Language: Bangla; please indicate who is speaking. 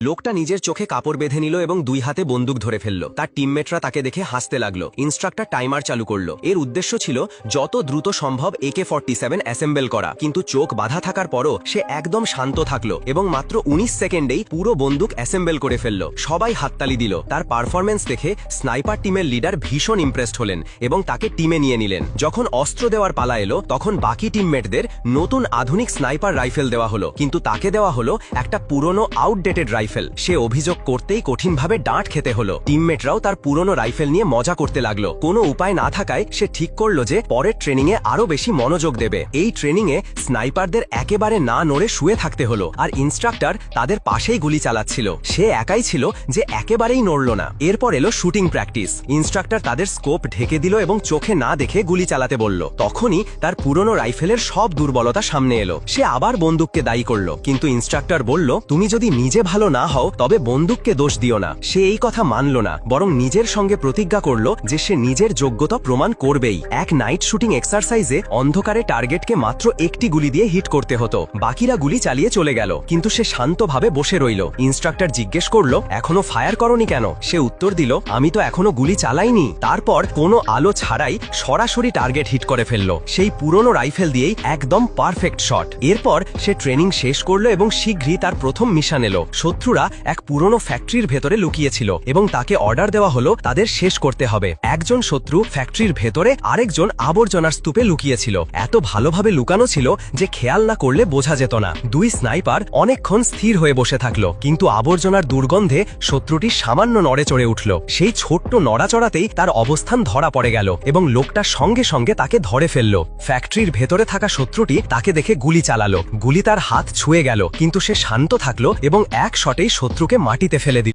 Speaker 1: লোকটা নিজের চোখে কাপড় বেঁধে নিল এবং দুই হাতে বন্দুক ধরে ফেলল। তার টিমমেটরা তাকে দেখে হাসতে লাগল। ইনস্ট্রাক্টর টাইমার চালু করল। এর উদ্দেশ্য ছিল যত দ্রুত সম্ভব একে ফর্টি সেভেন অ্যাসেম্বল করা। কিন্তু চোখ বাধা থাকার পরও সে একদম শান্ত থাকল এবং মাত্র উনিশ সেকেন্ডেই পুরো বন্দুক অ্যাসেম্বল করে ফেলল। সবাই হাততালি দিল। তার পারফরমেন্স দেখে স্নাইপার টিমের লিডার ভীষণ ইমপ্রেসড হলেন এবং তাকে টিমে নিয়ে নিলেন। যখন অস্ত্র দেওয়ার পালা এলো, তখন বাকি টিমমেটদের নতুন আধুনিক স্নাইপার রাইফেল দেওয়া হলো। কিন্তু তাকে দেওয়া হলো একটা পুরনো আউটডেটেড রাইফেল। সে অভিযোগ করতেই কঠিনভাবে ডাঁট খেতে হলো। টিমমেটরাও তার পুরনো রাইফেল নিয়ে মজা করতে লাগল। কোনো উপায় না থাকায় সে ঠিক করল যে পরের ট্রেনিংয়ে আরও বেশি মনোযোগ দেবে। এই ট্রেনিংয়ে স্নাইপারদের একেবারে না নড়ে শুয়ে থাকতে হলো আর ইনস্ট্রাক্টর তাদের পাশেই গুলি চালাচ্ছিল। সে একাই ছিল যে একেবারেই নড়ল না। এরপর এলো শুটিং প্র্যাকটিস। ইনস্ট্রাক্টর তাদের স্কোপ ঢেকে দিল এবং চোখে না দেখে গুলি চালাতে বলল। তখনই তার পুরনো রাইফেলের সব দুর্বলতা সামনে এলো। সে আবার বন্দুককে দায়ী করল। কিন্তু ইনস্ট্রাক্টর বলল, তুমি যদি নিজে ভালো না হও, তবে বন্দুককে দোষ দিও না। সে এই কথা মানল না, বরং নিজের সঙ্গে প্রতিজ্ঞা করল যে সে নিজের যোগ্যতা প্রমাণ করবেই। এক নাইট শুটিং এক্সারসাইজে অন্ধকারে টার্গেটকে মাত্র একটি গুলি দিয়ে হিট করতে হতো। বাকিরা গুলি চালিয়ে চলে গেল, কিন্তু সে শান্তভাবে বসে রইল। ইনস্ট্রাক্টর জিজ্ঞেস করল, এখনও ফায়ার করনি কেন? সে উত্তর দিল, আমি তো এখনও গুলি চালাইনি। তারপর কোনো আলো ছাড়াই সরাসরি টার্গেট হিট করে ফেলল। সেই পুরনো রাইফেল দিয়েই একদম পারফেক্ট শট। এরপর সে ট্রেনিং শেষ করল এবং শীঘ্রই তার প্রথম মিশন এলো। শত্রুরা এক পুরনো ফ্যাক্টরির ভেতরে লুকিয়েছিল এবং তাকে অর্ডার দেওয়া হলো, তাদের শেষ করতে হবে। একজন শত্রু ফ্যাক্টরির ভেতরে আরেকজন আবর্জনার স্তূপে লুকিয়েছিল। এত ভালোভাবে লুকানো ছিল যে খেয়াল না করলে বোঝা যেত না। দুই স্নাইপার অনেকক্ষণ স্থির হয়ে বসে থাকল, কিন্তু আবর্জনার দুর্গন্ধে শত্রুটি সামান্য নড়ে চড়ে উঠল। সেই ছোট্ট নড়াচড়াতেই তার অবস্থান ধরা পড়ে গেল এবং লোকটা সঙ্গে সঙ্গে তাকে ধরে ফেলল। ফ্যাক্টরির ভেতরে থাকা শত্রুটি তাকে দেখে গুলি চালালো। গুলি তার হাত ছুঁয়ে গেল, কিন্তু সে শান্ত থাকল এবং এক শটেই শত্রুকে মাটিতে ফেলে দিল।